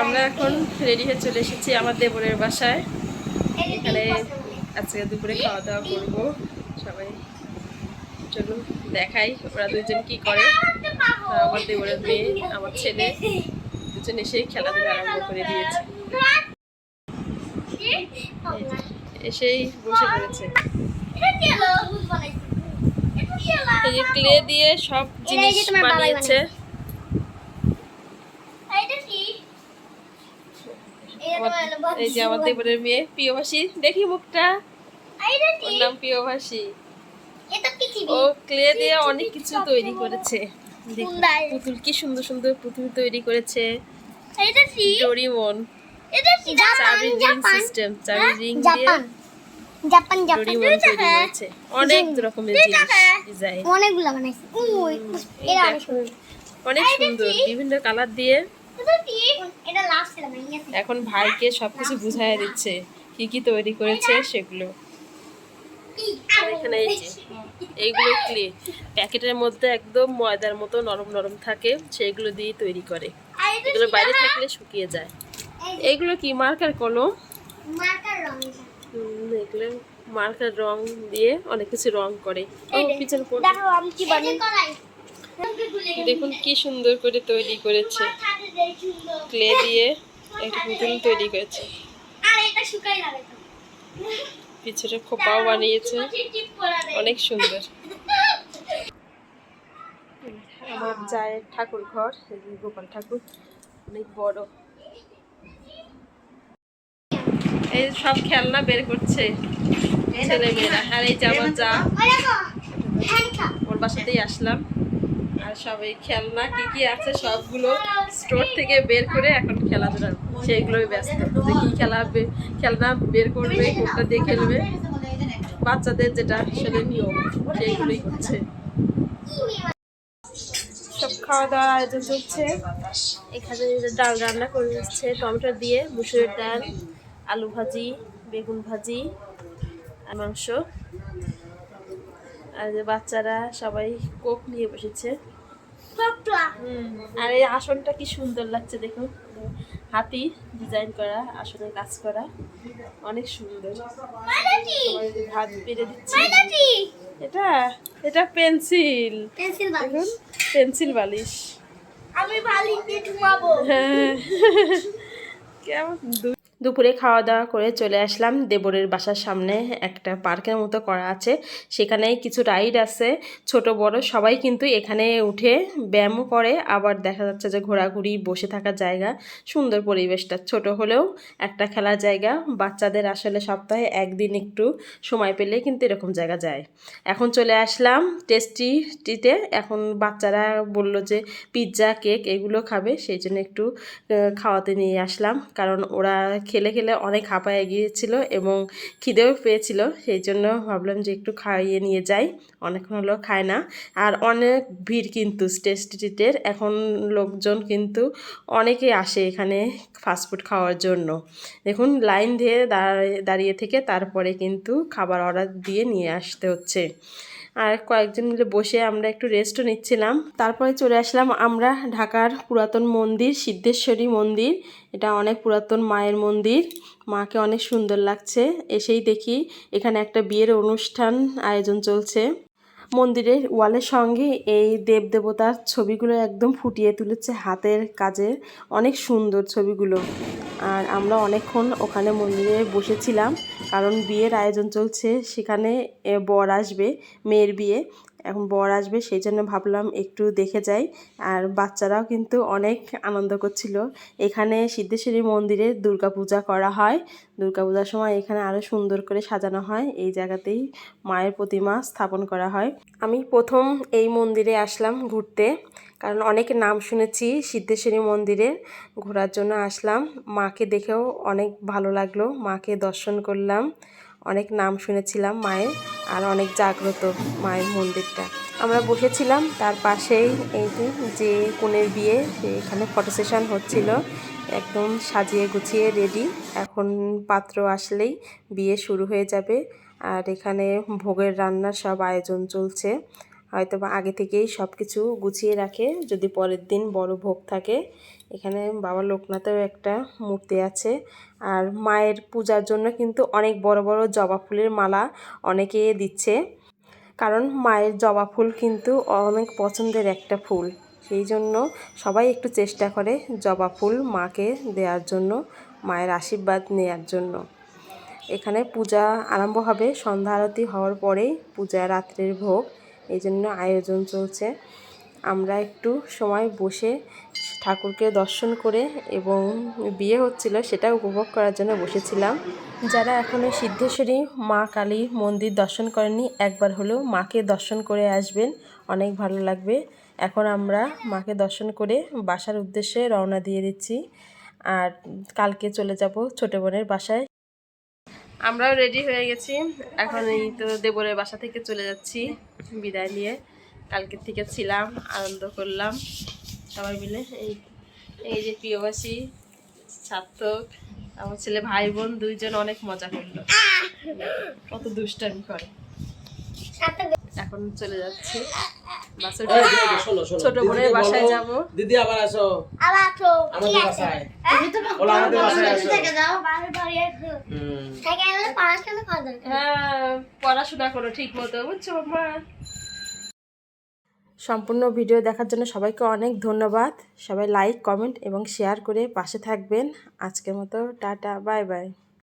আমরা এখন রেডি হয়ে চলে এসেছি আমার দেবরের বাসায়। এখানে আজকে দুপুরে খাওয়া দাওয়া করব। সবাই চলুন দেখাই ওরা দুজন কি করে। আমার দেবরের মেয়ে আমার ছেলে দুজন এসে খেলাধুলা আরম্ভ করে দিয়েছে। এসেই বসে পড়েছে। এই যে ক্লে দিয়ে সব জিনিস বানিয়েছে আমার- এই যে আমার দেবরের মেয়ে প্রিয়ভাষী। দেখি মুখটা। ওর নাম প্রিয়ভাষী। ও ক্লে দিয়ে অনেক কিছু তৈরি করেছে। পুতুল কি সুন্দর সুন্দর পুতুল তৈরি করেছে। ডোরিমন চাবি রিং সিস্টেম চাবি রিং দিয়ে জাপান জাপান করেছে। অনেক রকমের জিনিস ডিজাইন অনেকগুলো বানাইছে। উই, এটা অনেক সুন্দর। অনেক সুন্দর। বিভিন্ন কালার দিয়ে। এটা লাস্ট এখন ভাইকে সবকিছু বুঝাই দিচ্ছে কি কি তৈরি করেছে সেগুলো। এখানে এই যে এইগুলো ক্লে প্যাকেটের মধ্যে একদম ময়দার মতো নরম নরম থাকে সেইগুলো দিয়ে তৈরি করে। এগুলো বাইরে থাকলে শুকিয়ে যায়। এইগুলো কি মার্কার কলম? এগুলো মার্কার রং দিয়ে অনেক কিছু রং করে। পিছনে দেখুন কি সুন্দর করে তৈরি করেছে। ক্লে দিয়ে একটা পুতুল তৈরি করেছে। আর এটা শুকাই যাবে তো। পিছনে খোপাও বানিয়েছে। অনেক সুন্দর। আমার জায়ের ঠাকুর ঘর গোপাল ঠাকুর অনেক বড়। এই সব খেলনা বের করছে ছেলে মেয়েরা আর এই যে আমার যা। ওর বাসাতেই আসলাম। আর সব এই খেলনা কি কি আছে সবগুলো স্টোর থেকে বের করে এখন খেলাধুলা সেইগুলোই ব্যস্ত। যে কি খেলা খেলনা বের করবে, কোনটা দিয়ে খেলবে, বাচ্চাদের যেটা আসলে নিয়ম, সেইগুলোই হচ্ছে। সব খাওয়া দাওয়ার এখানে ডাল রান্না করে দিচ্ছে, টমেটো দিয়ে ডাল, আলু ভাজি, বেগুন ভাজি মাংস। আর বাচ্চারা সবাই কোক নিয়ে বসেছে। আর এই আসনটা কি সুন্দর লাগছে দেখুন। হাতি ডিজাইন করা আসনের কাজ করা অনেক সুন্দর। যে বেড়ে দিচ্ছে। এটা এটা পেন্সিল। পেন্সিল দেখুন বালিশ পেন্সিল বালিশ। আমি বালিশ দিয়ে ঘুমাবো হ্যাঁ। কেমন দুপুরে খাওয়া দাওয়া করে চলে আসলাম দেবরের বাসার সামনে। একটা পার্কের মতো করা আছে। সেখানে কিছু রাইড আছে। ছোট, বড় সবাই কিন্তু এখানে উঠে ব্যায়ামও করে। আবার দেখা যাচ্ছে যে ঘোরাঘুরি, বসে থাকার জায়গা, সুন্দর পরিবেশটা। ছোট হলেও একটা খেলার জায়গা। বাচ্চাদের আসলে সপ্তাহে একদিন একটু সময় পেলে কিন্তু এরকম জায়গা যায়। এখন চলে আসলাম টেস্টি টিতে। এখন বাচ্চারা বলল যে পিৎজা, কেক এগুলো খাবে। সেই জন্য একটু খাওয়াতে নিয়ে আসলাম। কারণ ওরা খেলে খেলে অনেক হাঁপায়ে গিয়েছিল এবং খিদেও পেয়েছিল, সেই জন্য ভাবলাম যে একটু খাইয়ে নিয়ে যাই। অনেকক্ষণ হলো খায় না। আর অনেক ভিড় কিন্তু টেস্টি টিটের এখন লোকজন কিন্তু অনেকে আসে এখানে ফাস্টফুড খাওয়ার জন্য। দেখুন, লাইন দিয়ে দাঁড়িয়ে থেকে তারপরে কিন্তু খাবার অর্ডার দিয়ে নিয়ে আসতে হচ্ছে। আর কয়েকজন মিলে বসে আমরা একটু রেস্টও নিচ্ছিলাম। তারপরে চলে আসলাম আমরা ঢাকার পুরাতন মন্দির, সিদ্ধেশ্বরী মন্দির। এটা অনেক পুরাতন মায়ের মন্দির। মাকে অনেক সুন্দর লাগছে। এসেই দেখি এখানে একটা বিয়ের অনুষ্ঠান আয়োজন চলছে। মন্দিরের ওয়ালের সঙ্গে এই দেবদেবতার ছবিগুলো একদম ফুটিয়ে তুলেছে হাতের কাজে। অনেক সুন্দর ছবিগুলো। আর আমরা অনেকক্ষণ ওখানে মন্দিরে বসেছিলাম, কারণ বিয়ের আয়োজন চলছে, সেখানে বর আসবে, মেয়ের বিয়ে। এখন বর আসবে, সেই জন্য ভাবলাম একটু দেখে যাই। আর বাচ্চারাও কিন্তু অনেক আনন্দ করছিল। এখানে সিদ্ধেশ্বরী মন্দিরে দুর্গাপূজা করা হয়। দুর্গাপূজার সময় এখানে আরও সুন্দর করে সাজানো হয়। এই জায়গাতেই মায়ের প্রতিমা স্থাপন করা হয়। আমি প্রথম এই মন্দিরে আসলাম ঘুরতে, কারণ অনেক নাম শুনেছি সিদ্ধেশ্বরী মন্দিরে ঘোরার জন্য আসলাম। মাকে দেখেও অনেক ভালো লাগল। মাকে দর্শন করলাম। অনেক নাম শুনেছিলাম মায়ের। আর অনেক জাগ্রত মায়ের মন্দিরটা। আমরা বসেছিলাম তার পাশেই এই যে কোণের বিয়ে সে এখানে ফটো সেশন হচ্ছিল, একদম সাজিয়ে গুছিয়ে রেডি এখন পাত্র আসলেই বিয়ে শুরু হয়ে যাবে। আর এখানে ভোগের রান্নার সব আয়োজন চলছে। হয়তো বা আগে থেকেই সব কিছু গুছিয়ে রাখে। যদি পরের দিন বড় ভোগ থাকে, এখানে বাবা লোকনাথের একটা মূর্তি আছে। আর মায়ের পূজার জন্য কিন্তু অনেক বড় বড় জবা ফুলের মালা অনেকে দিচ্ছে। কারণ মায়ের জবা ফুল কিন্তু অনেক পছন্দের একটা ফুল। সেই জন্য সবাই একটু চেষ্টা করে জবা ফুল মাকে দেওয়ার জন্য, মায়ের আশীর্বাদ নেওয়ার জন্য। এখানে পূজা আরম্ভ হবে, সন্ধ্যা আরতি হওয়ার পরেই পূজা রাত্রের ভোগ। এই জন্য আয়োজন চলছে। আমরা একটু সময় বসে ঠাকুরকে দর্শন করে এবং বিয়ে হচ্ছিল সেটা উপভোগ করার জন্য বসেছিলাম। যারা এখনও সিদ্ধেশ্বরী মা কালী মন্দির দর্শন করেননি একবার হলেও মাকে দর্শন করে আসবেন। অনেক ভালো লাগবে। এখন আমরা মাকে দর্শন করে বাসার উদ্দেশ্যে রওনা দিয়ে দিচ্ছি। আর কালকে চলে যাব ছোটো বোনের বাসায়। আমরাও রেডি হয়ে গেছি। এখন এই তো দেবরের বাসা থেকে চলে যাচ্ছি বিদায় নিয়ে। কালকের থেকে ছিলাম আনন্দ করলাম সবাই মিলে। এই এই যে প্রিয়বাসী সার্থক আমার ছেলে ভাই বোন দুইজন অনেক মজা করল। কত দুষ্টামি করে। এখন চলে যাচ্ছি। ছোট বোনের বাসায় যাব। দিদি আবার আসো। আবার তো আমাদের বাসায়। তুমি তো বলো, আমাদের বাসায় আসো। থেকে থেকে গেলে পড়াশোনা করা দরকার। হ্যাঁ পড়াশোনা করো ঠিক মতো বুঝছ মা? সম্পূর্ণ ভিডিও দেখার জন্য সবাইকে অনেক ধন্যবাদ। সবাই লাইক কমেন্ট এবং শেয়ার করে পাশে থাকবেন। আজকের মতো টাটা বাই বাই